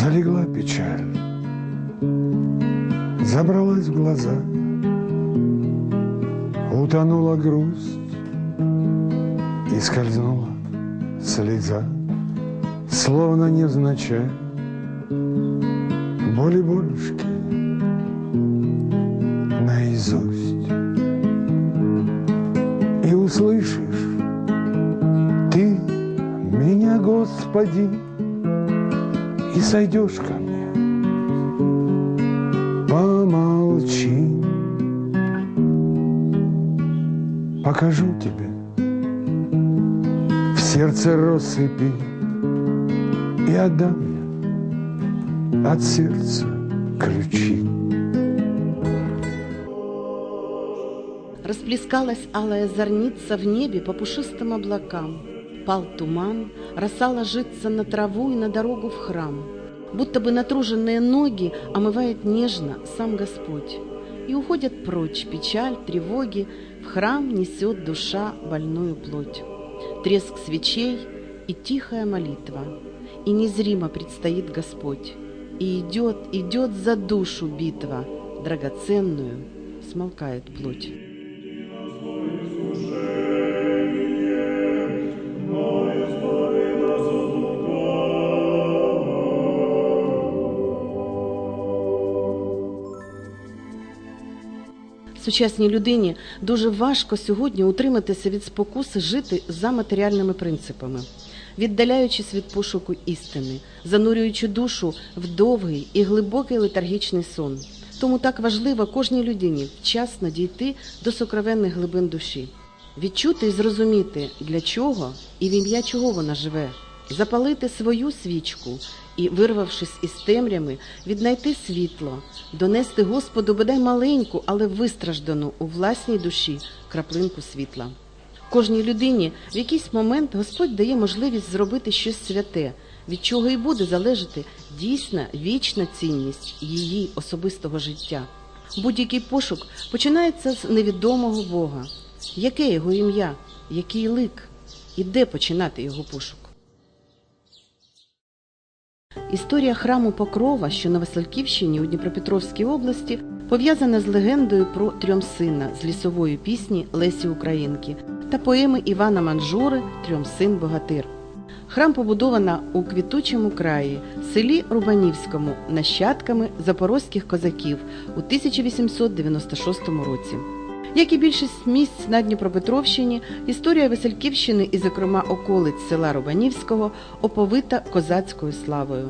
Залегла печаль, забралась в глаза, утонула грусть. И скользнула слеза, словно невзначай, боли болюшки наизусть. И услышишь ты меня, Господи, и сойдешь ко мне. Помолчи, покажу тебе в сердце россыпи и отдам мне от сердца ключи. Расплескалась алая зорница в небе по пушистым облакам. Пал туман, роса ложится на траву и на дорогу в храм. Будто бы натруженные ноги омывает нежно сам Господь. И уходят прочь печаль, тревоги, в храм несет душа больную плоть. Треск свечей и тихая молитва, и незримо предстоит Господь. И идет, идет за душу битва, драгоценную смолкает плоть. Сучасній людині дуже важко сьогодні утриматися від спокуси жити за матеріальними принципами, віддаляючись від пошуку істини, занурюючи душу в довгий і глибокий летаргічний сон. Тому так важливо кожній людині вчасно дійти до сокровенних глибин душі, відчути і зрозуміти, для чого і в ім'я чого вона живе, запалити свою свічку і, вирвавшись із темрями, віднайти світло, донести Господу бодай маленьку, але вистраждану у власній душі краплинку світла. Кожній людині в якийсь момент Господь дає можливість зробити щось святе, від чого і буде залежати дійсна вічна цінність її особистого життя. Будь-який пошук починається з невідомого Бога. Яке його ім'я, який лик і де починати його пошук? Історія храму Покрова, що на Васильківщині у Дніпропетровській області, пов'язана з легендою про Трьомсина з лісової пісні Лесі Українки та поеми Івана Манжури Трьомсин Богатир. Храм побудована у квітучому краї, селі Рубанівському, нащадками запорозьких козаків у 1896 році. Як і більшість місць на Дніпропетровщині, історія Васильківщини і, зокрема, околиць села Рубанівського оповита козацькою славою.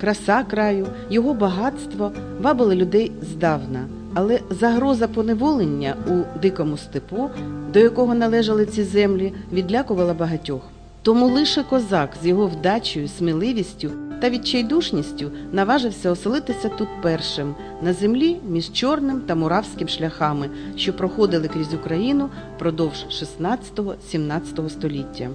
Краса краю, його багатство вабили людей здавна, але загроза поневолення у дикому степу, до якого належали ці землі, відлякувала багатьох. Тому лише козак з його вдачею, сміливістю та відчайдушністю наважився оселитися тут першим на землі між чорним та муравським шляхами, що проходили крізь Україну впродовж 16-17 століття.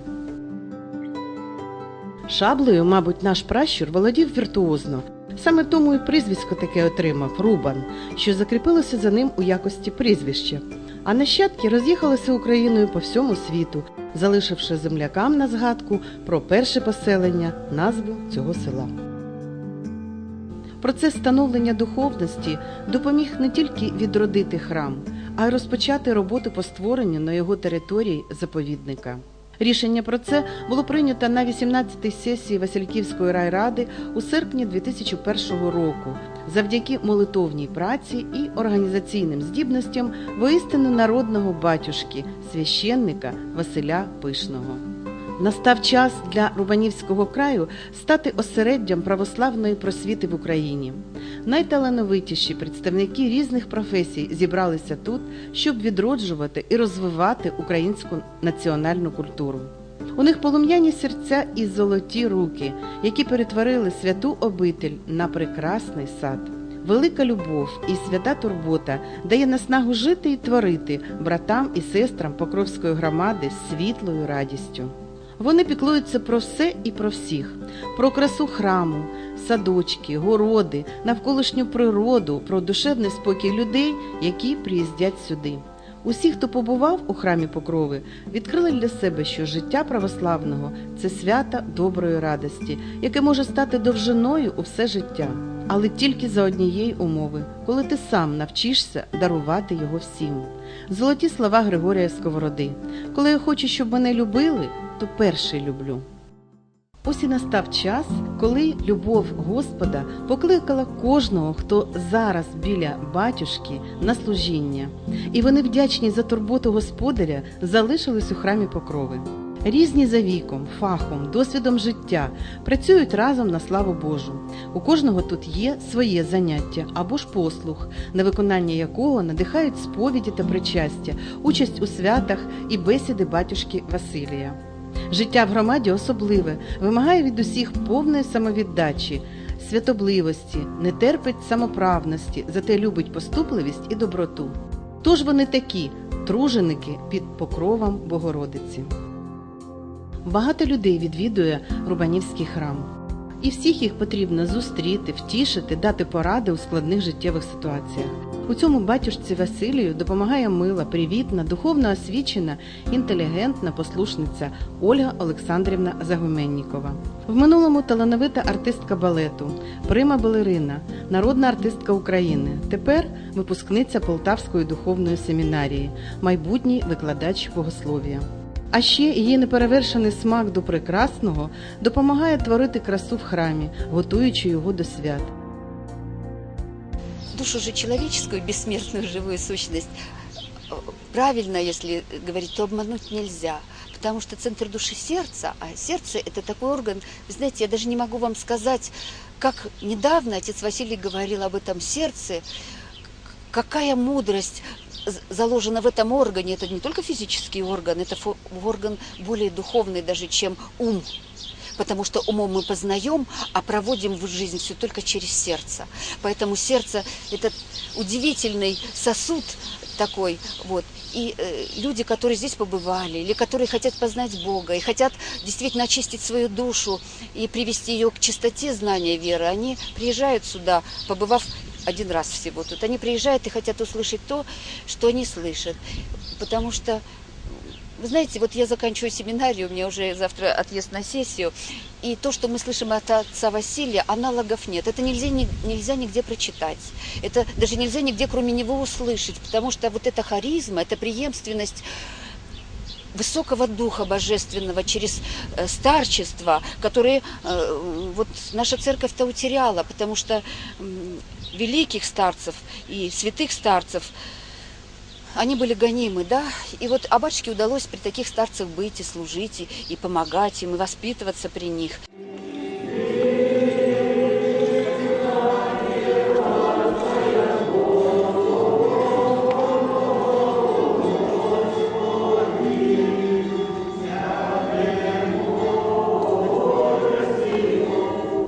Шаблею, мабуть, наш пращур володів віртуозно. Саме тому і прізвисько таке отримав Рубан, що закріпилося за ним у якості прізвища. А нащадки роз'їхалися Україною по всьому світу, залишивши землякам на згадку про перше поселення назву цього села. Процес становлення духовності допоміг не тільки відродити храм, а й розпочати роботу по створенню на його території заповідника. Рішення про це було прийнято на 18-й сесії Васильківської райради у серпні 2001 року завдяки молитовній праці і організаційним здібностям воістину народного батюшки, священника Василя Пишного. Настав час для Рубанівського краю стати осереддям православної просвіти в Україні. Найталановитіші представники різних професій зібралися тут, щоб відроджувати і розвивати українську національну культуру. У них полум'яні серця і золоті руки, які перетворили святу обитель на прекрасний сад. Велика любов і свята турбота дає наснагу жити і творити братам і сестрам Покровської громади світлою радістю. Вони піклуються про все і про всіх, про красу храму, садочки, городи, навколишню природу, про душевний спокій людей, які приїздять сюди. Усі, хто побував у храмі Покрови, відкрили для себе, що життя православного це свята доброї радості, яке може стати довжиною у все життя, але тільки за однієї умови, коли ти сам навчишся дарувати його всім. Золоті слова Григорія Сковороди. Коли я хочу, щоб мене любили, то перший люблю. Ось і настав час, коли любов Господа покликала кожного, хто зараз біля батюшки на служіння, і вони вдячні за турботу господаря залишились у храмі Покрови. Різні за віком, фахом, досвідом життя працюють разом на славу Божу. У кожного тут є своє заняття або ж послуг, на виконання якого надихають сповіді та причастя, участь у святах і бесіди батюшки Василія. Життя в громаді особливе, вимагає від усіх повної самовіддачі, святобливості, не терпить самоправності, зате любить поступливість і доброту. Тож вони такі труженики під покровом Богородиці. Багато людей відвідує Рубанівський храм. І всіх їх потрібно зустріти, втішити, дати поради у складних життєвих ситуаціях. У цьому батюшці Василію допомагає мила, привітна, духовно освічена, інтелігентна послушниця Ольга Олександрівна Загуменнікова. В минулому талановита артистка балету, прима балерина, народна артистка України. Тепер випускниця Полтавської духовної семінарії, майбутній викладач богослов'я. А ще її неперевершений смак до прекрасного допомагає творити красу в храмі, готуючи його до свят. Душу же человеческую, бессмертную живую сущность, правильно, если говорить, то обмануть нельзя. Потому что центр души сердца, а сердце это такой орган, вы знаете, я даже не могу вам сказать, как недавно отец Василий говорил об этом сердце, какая мудрость заложена в этом органе. Это не только физический орган, это орган более духовный даже, чем ум. Потому что умом мы познаем, а проводим в жизнь все только через сердце. Поэтому сердце – это удивительный сосуд такой. Вот. И э, люди, которые здесь побывали, или которые хотят познать Бога, и хотят действительно очистить свою душу и привести ее к чистоте знания веры, они приезжают сюда, побывав один раз всего тут. Они приезжают и хотят услышать то, что они слышат. Потому что вы знаете, вот я заканчиваю семинарию, у меня уже завтра отъезд на сессию, и то, что мы слышим от отца Василия, аналогов нет. Это нельзя, нельзя нигде прочитать. Это даже нельзя нигде, кроме него, услышать, потому что вот эта харизма, эта преемственность высокого духа божественного через э, старчество, которые э, вот наша церковь-то утеряла, потому что великих старцев и святых старцев они были гонимы, да, и вот а батюшке удалось при таких старцах быть и служить, и, и помогать им, и воспитываться при них.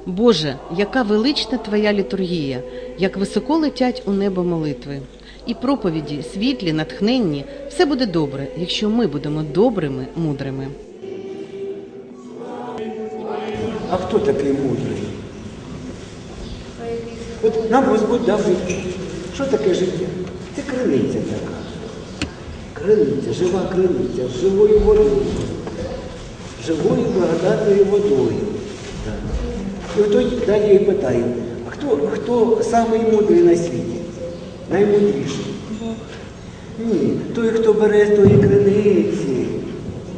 Боже, яка велична Твоя літургія, як високо летять у небо молитви. І проповіді, світлі, натхненні, все буде добре, якщо ми будемо добрими, мудрими. А хто такий мудрий? От нам Господь дав життя. Що таке життя? Це криниця така. Криниця, жива криниця, з живою водою. Живою благодатною водою. І от далі і питаю, а хто, хто самий мудрий на світі? Наймудріший? Ні, той, хто бере з тої криниці.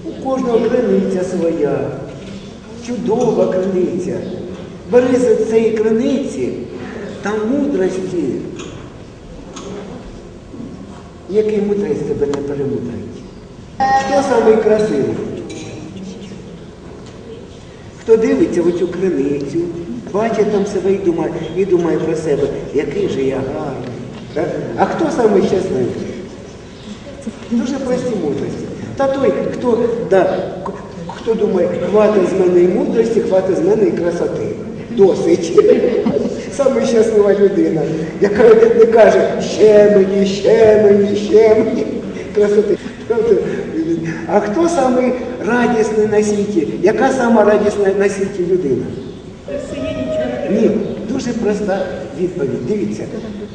У кожного криниця своя чудова криниця. Бери з цієї криниці, там мудрості. Який мудрець тебе не перемудрить? Хто самий красивий? Хто дивиться в цю криницю, бачить там себе і думає, і думає про себе, який же я гарний. Так? А хто самий щасливий? Дуже прості мудрості. Та той, хто, да, хто думає, хватить з мене і мудрості, хватить з мене і красоти. Досить. Саме щаслива людина, яка не каже ще мені, ще мені, ще мені красоти. А хто самий радісний на світі? Яка сама радісна на світі людина? Ні, дуже проста відповідь. Дивіться,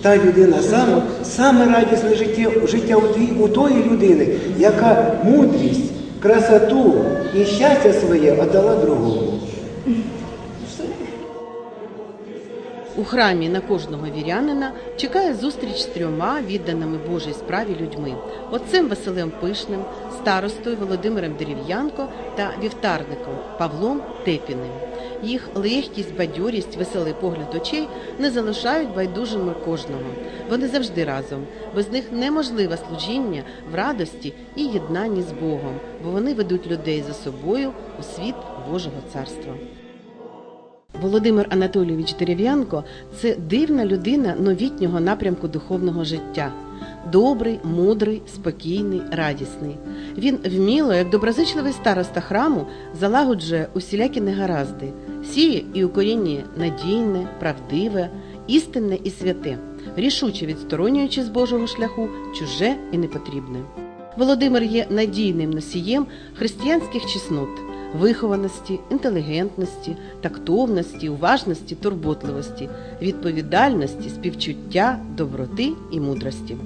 та людина саме, саме радісне життя, життя у, тої людини, яка мудрість, красоту і щастя своє отдала другому. У храмі на кожного вірянина чекає зустріч з трьома відданими Божій справі людьми: отцем Василем Пишним, старостою Володимиром Дерев'янко та вівтарником Павлом Тепіним. Їх легкість, бадьорість, веселий погляд очей не залишають байдужими кожного. Вони завжди разом. Без них неможливе служіння в радості і єднанні з Богом, бо вони ведуть людей за собою у світ Божого царства. Володимир Анатолійович Дерев'янко це дивна людина новітнього напрямку духовного життя. Добрий, мудрий, спокійний, радісний. Він вміло, як доброзичливий староста храму, залагоджує усілякі негаразди, сіє і укорінює надійне, правдиве, істинне і святе, рішуче відсторонюючи з Божого шляху чуже і непотрібне. Володимир є надійним носієм християнських чеснот вихованості, інтелігентності, тактовності, уважності, турботливості, відповідальності, співчуття, доброти і мудрості.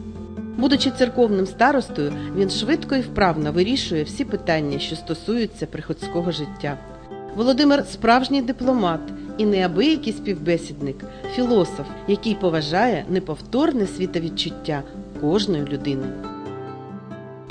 Будучи церковним старостою, він швидко і вправно вирішує всі питання, що стосуються приходського життя. Володимир справжній дипломат і неабиякий співбесідник, філософ, який поважає неповторне світовідчуття кожної людини.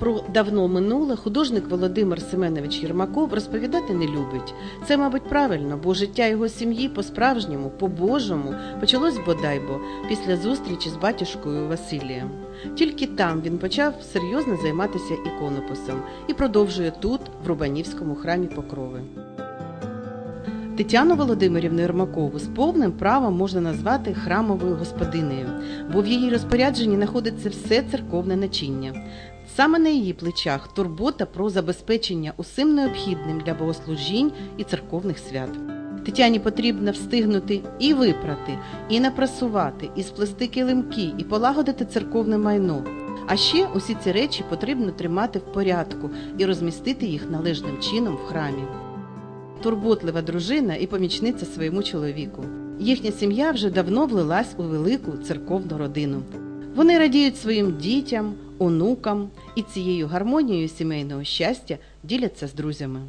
Про давно минуле художник Володимир Семенович Єрмаков розповідати не любить. Це, мабуть, правильно, бо життя його сім'ї по-справжньому, по-божому почалось бодай бо після зустрічі з батюшкою Василієм. Тільки там він почав серйозно займатися іконописом і продовжує тут, в Рубанівському храмі Покрови. Тетяну Володимирівну Єрмакову з повним правом можна назвати храмовою господинею, бо в її розпорядженні знаходиться все церковне начиння. Саме на її плечах турбота про забезпечення усім необхідним для богослужінь і церковних свят. Тетяні потрібно встигнути і випрати, і напрасувати, і сплести килимки, і полагодити церковне майно. А ще усі ці речі потрібно тримати в порядку і розмістити їх належним чином в храмі. Турботлива дружина і помічниця своєму чоловіку. Їхня сім'я вже давно влилась у велику церковну родину. Вони радіють своїм дітям, онукам і цією гармонією сімейного щастя діляться з друзями.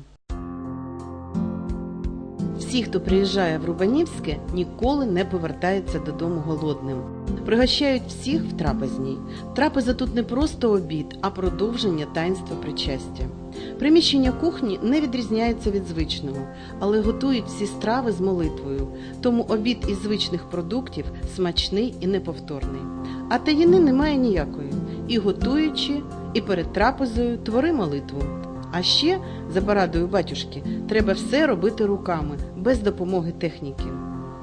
Всі, хто приїжджає в Рубанівське, ніколи не повертається додому голодним. Пригощають всіх в трапезній. Трапеза тут не просто обід, а продовження таїнства причастя. Приміщення кухні не відрізняється від звичного, але готують всі страви з молитвою, тому обід із звичних продуктів смачний і неповторний. А таїни немає ніякої. І готуючи, і перед трапезою твори молитву. А ще, за порадою батюшки, треба все робити руками, без допомоги техніки.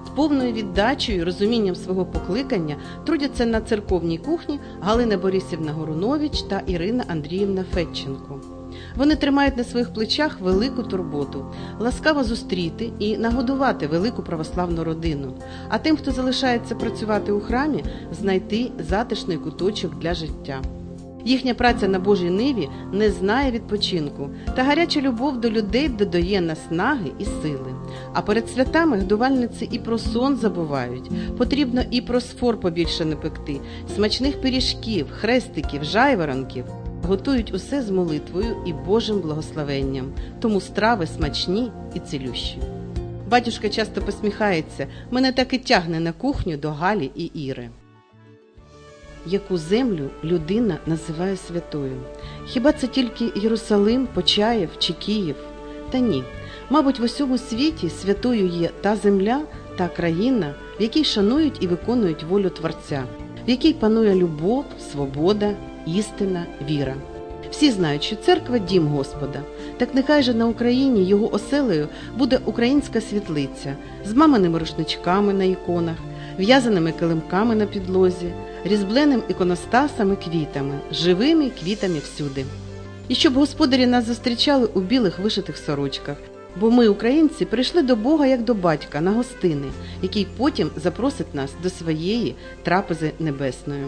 З повною віддачею і розумінням свого покликання трудяться на церковній кухні Галина Борисівна Горунович та Ірина Андріївна Федченко. Вони тримають на своїх плечах велику турботу, ласкаво зустріти і нагодувати велику православну родину, а тим, хто залишається працювати у храмі, знайти затишний куточок для життя. Їхня праця на Божій ниві не знає відпочинку, та гаряча любов до людей додає наснаги і сили. А перед святами годувальниці і про сон забувають. Потрібно і про сфор побільше не пекти, смачних пиріжків, хрестиків, жайворонків. Готують усе з молитвою і Божим благословенням, тому страви смачні і цілющі. Батюшка часто посміхається, мене так і тягне на кухню до Галі і Іри. Яку землю людина називає святою? Хіба це тільки Єрусалим, Почаєв чи Київ? Та ні. Мабуть, в усьому світі святою є та земля, та країна, в якій шанують і виконують волю Творця, в якій панує любов, свобода, істина, віра. Всі знають, що церква дім Господа. Так нехай же на Україні його оселею буде українська світлиця з маминими рушничками на іконах, в'язаними килимками на підлозі, різбленим іконостасами квітами, живими квітами всюди. І щоб господарі нас зустрічали у білих вишитих сорочках, бо ми, українці, прийшли до Бога як до батька на гостини, який потім запросить нас до своєї трапези небесної.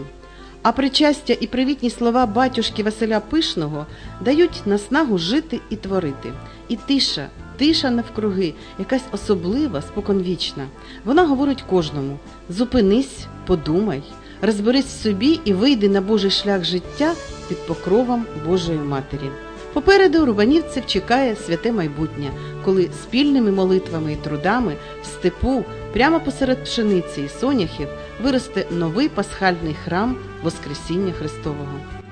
А причастя і привітні слова батюшки Василя Пишного дають наснагу жити і творити. І тиша, тиша навкруги, якась особлива, споконвічна. Вона говорить кожному: зупинись, подумай, розберись в собі і вийди на Божий шлях життя під покровом Божої Матері. Попереду рубанівців чекає святе майбутнє, коли спільними молитвами і трудами в степу, прямо посеред пшениці і соняхів, виросте новий пасхальний храм Воскресіння Христового.